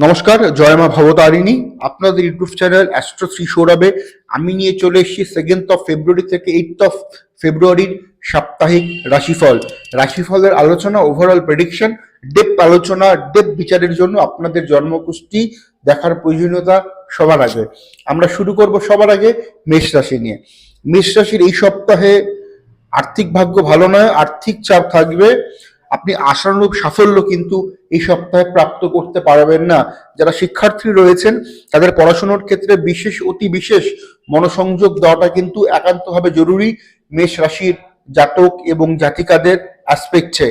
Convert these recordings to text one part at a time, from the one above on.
নমস্কার জয়মা ভবতারিণী। আপনাদের ইউটিউব চ্যানেল অ্যাস্ট্রো শ্রী সৌরভে আমি নিয়ে চলে এসেছি সেকেন্ড অফ ফেব্রুয়ারি থেকে এইট অফ ফেব্রুয়ারির সাপ্তাহিক রাশিফল। রাশিফলের আলোচনা ওভারঅল প্রেডিকশন ডেপ আলোচনা ডেপ বিচারের জন্য আপনাদের জন্মকুষ্টি দেখার প্রয়োজনীয়তা সবার আগে। আমরা শুরু করব সবার আগে মেষ রাশি নিয়ে। মেষ রাশির এই সপ্তাহে আর্থিক ভাগ্য ভালো নয়, আর্থিক চাপ থাকবে। আপনি আশানুরূপ সাফল্য কিন্তু এই সপ্তাহে প্রাপ্ত করতে পারবেন না। যারা শিক্ষার্থী রয়েছেন, তাদের পড়াশোনার ক্ষেত্রে বিশেষ, অতি বিশেষ মনোসংযোগ দেওয়াটা কিন্তু একান্তভাবে জরুরি মেষ রাশির জাতক এবং জাতিকাদের অ্যাসপেক্টে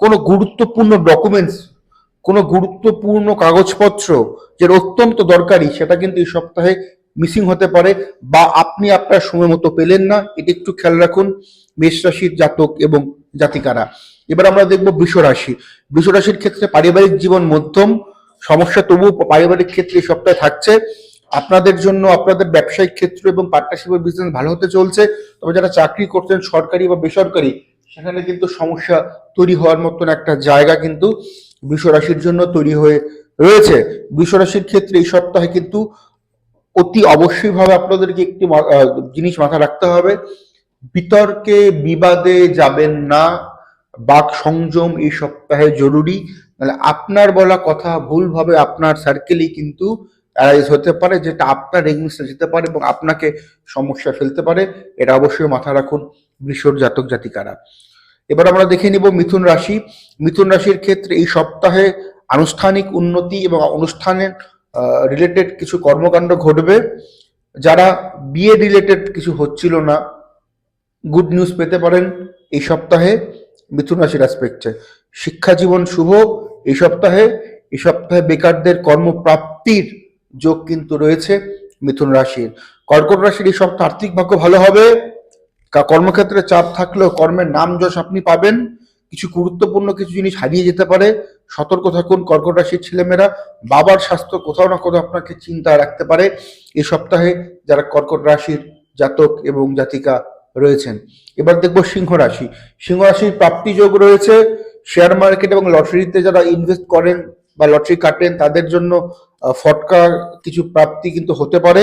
কোনো গুরুত্বপূর্ণ ডকুমেন্টস কোনো গুরুত্বপূর্ণ কাগজপত্র যেটা অত্যন্ত দরকারি, সেটা কিন্তু এই সপ্তাহে মিসিং হতে পারে বা আপনি আপনার সময় মতো পেলেন না, এটা একটু খেয়াল রাখুন। মেষ রাশির জাতক এবং জাতিকারা। এবার আমরা দেখব বৃষ রাশি। ক্ষেত্রে পারিবারিক জীবন মধ্যম, সমস্যা তবু পারিবারিক ক্ষেত্রে এই সপ্তাহে থাকছে। আপনাদের জন্য, আপনাদের ব্যবসায়িক ক্ষেত্র এবং পার্টনারশিপের বিজনেস ভালো হতে চলছে। তবে যারা চাকরি করছেন, সরকারি বা বেসরকারি, সেখানে কিন্তু সমস্যা তৈরি হওয়ার মতন একটা জায়গা কিন্তু বৃষ রাশির জন্য তৈরি হয়ে রয়েছে। বৃষ রাশির ক্ষেত্রে এই সপ্তাহে কিন্তু অতি অবশ্যই ভাবে আপনাদেরকে একটি জিনিস মাথায় রাখতে হবে। বিতর্কে বিবাদে যাবেন না, বাক সংযম এই সপ্তাহে জরুরি। মানে আপনার বলা কথা ভুলভাবে আপনার সার্কেলই কিন্তু অ্যারাইজ হতে পারে, যেটা আপনার এগেনস্টে যেতে পারে এবং আপনাকে সমস্যা ফেলতে পারে। এটা অবশ্যই মাথা রাখুন, বৃষর জাতক জাতিকারা। এবার আমরা দেখে নিব মিথুন রাশি। মিথুন রাশির ক্ষেত্রে এই সপ্তাহে আনুষ্ঠানিক উন্নতি এবং অনুষ্ঠানের রিলেটেড কিছু কর্মকাণ্ড ঘটবে। যারা বিয়ে রিলেটেড কিছু হচ্ছিল না গুড নিউজ পেতে পারেন এই সপ্তাহে মিথুন রাশির অ্যাসপেক্টে শিক্ষা জীবন শুভ এই সপ্তাহে এই সপ্তাহে বেকারদের কর্মপ্রাপ্তির যোগ কিন্তু রয়েছে মিথুন রাশির। কর্কট রাশির এই সপ্তাহ আর্থিক ভাগ্য ভালো হবে। কর্মক্ষেত্রে চাপ থাকলেও কর্মের নাম যশ আপনি পাবেন। কিছু গুরুত্বপূর্ণ কিছু জিনিস হারিয়ে যেতে পারে। সতর্ক থাকুন কর্কট রাশির ছেলেমেয়েরা। বাবার স্বাস্থ্য কোথাও না কোথাও আপনাকে চিন্তায় রাখতে পারে। এই সপ্তাহে যারা কর্কট রাশির জাতক এবং জাতিকা রয়েছেন। এবার দেখব সিংহ রাশি। সিংহ রাশির প্রাপ্তি যোগ রয়েছে। শেয়ার মার্কেট এবং লটারিতে যারা ইনভেস্ট করেন বা লটারি কাটেন, তাদের জন্য ফটকা কিছু প্রাপ্তি কিন্তু হতে পারে।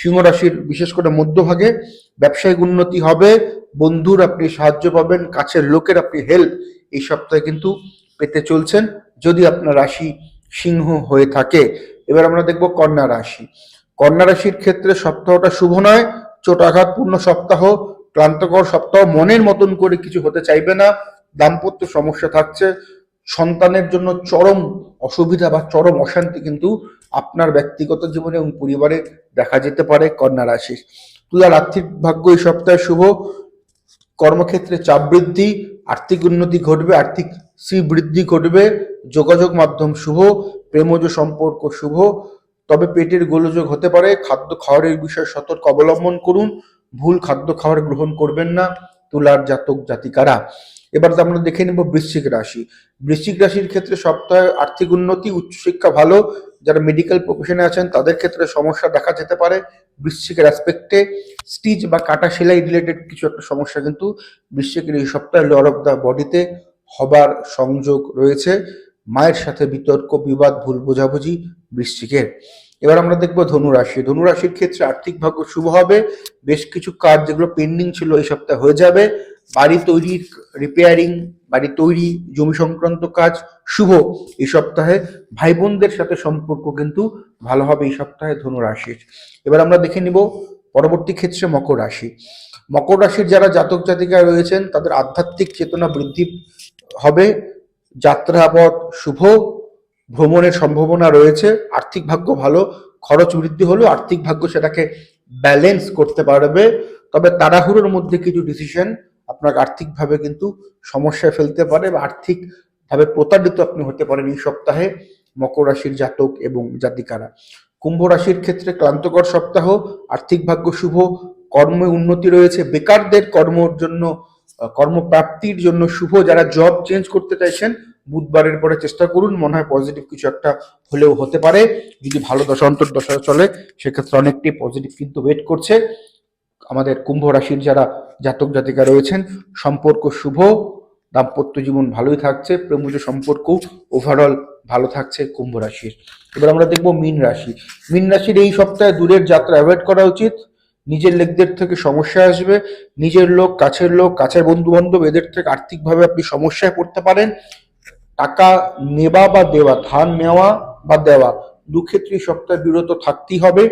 সিংহ রাশির বিশেষ করে মধ্যভাগে ব্যবসায়িক উন্নতি হবে। বন্ধুর আপনি সাহায্য পাবেন, কাছের লোকের আপনি হেল্প এই সপ্তাহে কিন্তু পেতে চলছেন, যদি আপনার রাশি সিংহ হয়ে থাকে। এবার আমরা দেখব কন্যা রাশি। কন্যা রাশির ক্ষেত্রে সপ্তাহটা শুভ নয় চোটাঘাতপূর্ণ সপ্তাহ ক্লান্তকর সপ্তাহ মনের মতন করে কিছু হতে চাইবে না, দাম্পত্য সমস্যা থাকছে, সন্তানের জন্য চরম অসুবিধা বা চরম অশান্তি কিন্তু আপনার ব্যক্তিগত জীবনে এবং পরিবারে দেখা যেতে পারে কন্যা রাশির তুলার আর্থিক ভাগ্য এই সপ্তাহে শুভ, কর্মক্ষেত্রে চাপ বৃদ্ধি, আর্থিক উন্নতি ঘটবে, আর্থিক শ্রী বৃদ্ধি ঘটবে, যোগাযোগ মাধ্যম শুভ, প্রেমজ সম্পর্ক শুভ, তবে পেটের গোলযোগ হতে পারে, খাদ্য খাওয়ারের বিষয়ে সতর্ক অবলম্বন করুন ভুল খাদ্য খাবার গ্রহণ করবেন না, তুলার জাতক জাতিকারা। এবার আমরা দেখে নেব বৃশ্চিক রাশি। বৃশ্চিক রাশির ক্ষেত্রে সপ্তাহে আর্থিক উন্নতি, উচ্চশিক্ষা ভালো, যারা মেডিকেল প্রফেশনে আছেন তাদের ক্ষেত্রে সমস্যা দেখা যেতে পারে বৃশ্চিকের অ্যাসপেক্টে স্টিচ বা কাটা সেলাই রিলেটেড কিছু একটা সমস্যা কিন্তু বৃশ্চিকের এই সপ্তাহে লর অফ দ্য বডিতে হবার সংযোগ রয়েছে। মায়ের সাথে বিতর্ক, বিবাদ, ভুল বোঝাবুঝি বৃশ্চিকের। এবার আমরা দেখব ধনুরাশি। ধনুরাশির ক্ষেত্রে আর্থিক ভাগ্য শুভ হবে। বেশ কিছু কাজ যেগুলো পেন্ডিং ছিল এই সপ্তাহে হয়ে যাবে। বাড়ি তৈরির রিপেয়ারিং বাড়ি তৈরি, জমি সংক্রান্ত কাজ শুভ এই সপ্তাহে। ভাই বোনদের সাথে সম্পর্ক কিন্তু ভালো হবে এই সপ্তাহে ধনুরাশির। এবার আমরা দেখে নিব পরবর্তী ক্ষেত্রে মকর রাশি। মকর রাশির যারা জাতক জাতিকা রয়েছেন, তাদের আধ্যাত্মিক চেতনা বৃদ্ধি হবে। যাত্রাপথ শুভ। ভ্রমণের সম্ভাবনা রয়েছে, আর্থিক ভাগ্য ভালো, খরচ বৃদ্ধি হলেও আর্থিক ভাগ্য সেটাকে ব্যালেন্স করতে পারবে। তবে তাড়াহুড়োর মধ্যে কিছু ডিসিশন আপনাকে আর্থিকভাবে কিন্তু সমস্যায় ফেলতে পারে বা আর্থিকভাবে প্রতারিত আপনি হতে পারেন এই সপ্তাহে মকর রাশির জাতক এবং জাতিকারা। কুম্ভ রাশির ক্ষেত্রে ক্লান্তকর সপ্তাহ, আর্থিক ভাগ্য শুভ, কর্মে উন্নতি রয়েছে, বেকারদের কর্মর জন্য, কর্মপ্রাপ্তির জন্য শুভ, যারা জব চেঞ্জ করতে চাইছেন বুধবারের পরে চেষ্টা করুন, মনে হয় পজিটিভ কিছু একটা হলেও হতে পারে। যদি ভালো দশা অন্তর দশা চলে, সেক্ষেত্রে অনেকটি পজিটিভ কিন্তু ওয়েট করছে। আমাদের কুম্ভ রাশির যারা জাতক জাতিকা রয়েছেন, সম্পর্ক শুভ, দাম্পত্য জীবন ভালোই থাকছে প্রেমজ সম্পর্ক ওভারঅল ভালো থাকছে কুম্ভ রাশির। এবার আমরা দেখব মীন রাশি। মীন রাশির এই সপ্তাহে দূরের যাত্রা অ্যাভয়েড করা উচিত। নিজের লোকদের থেকে সমস্যা আসবে। নিজের লোক, কাছের লোক, কাছের বন্ধু বান্ধব এদের থেকে আর্থিকভাবে আপনি সমস্যায় পড়তে পারেন। টাকা নেওয়া বা দেওয়া, ধার নেওয়া বা দেওয়া দু ক্ষেত্রেই সপ্তাহে বিরত থাকতেই হবে।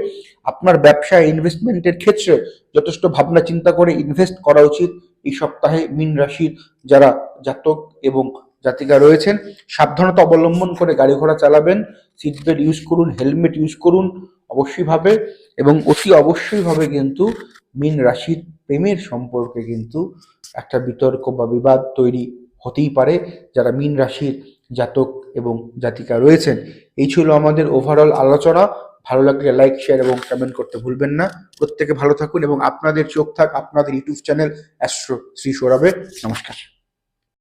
আপনার ব্যবসায় ইনভেস্টমেন্টের ক্ষেত্রে যথেষ্ট ভাবনা, চিন্তা করে ইনভেস্ট করা উচিত এই সপ্তাহে মিন রাশির যারা জাতক এবং জাতিকা রয়েছেন। সাবধানতা অবলম্বন করে গাড়ি ঘোড়া চালাবেন সিট বেল্ট ইউজ করুন হেলমেট ইউজ করুন অবশ্যই ভাবে এবং অতি অবশ্যই ভাবে কিন্তু মিন রাশির প্রেমের সম্পর্কে কিন্তু একটা বিতর্ক বা বিবাদ তৈরি হতেই পারে যারা মীন রাশির জাতক এবং জাতিকা রয়েছেন। এই ছিল আমাদের ওভারঅল আলোচনা। ভালো লাগলে লাইক শেয়ার এবং কমেন্ট করতে ভুলবেন না। প্রত্যেকে ভালো থাকুন এবং আপনাদের চোখ থাক আপনাদের ইউটিউব চ্যানেল অ্যাস্ট্রো শ্রী সৌরভে। নমস্কার।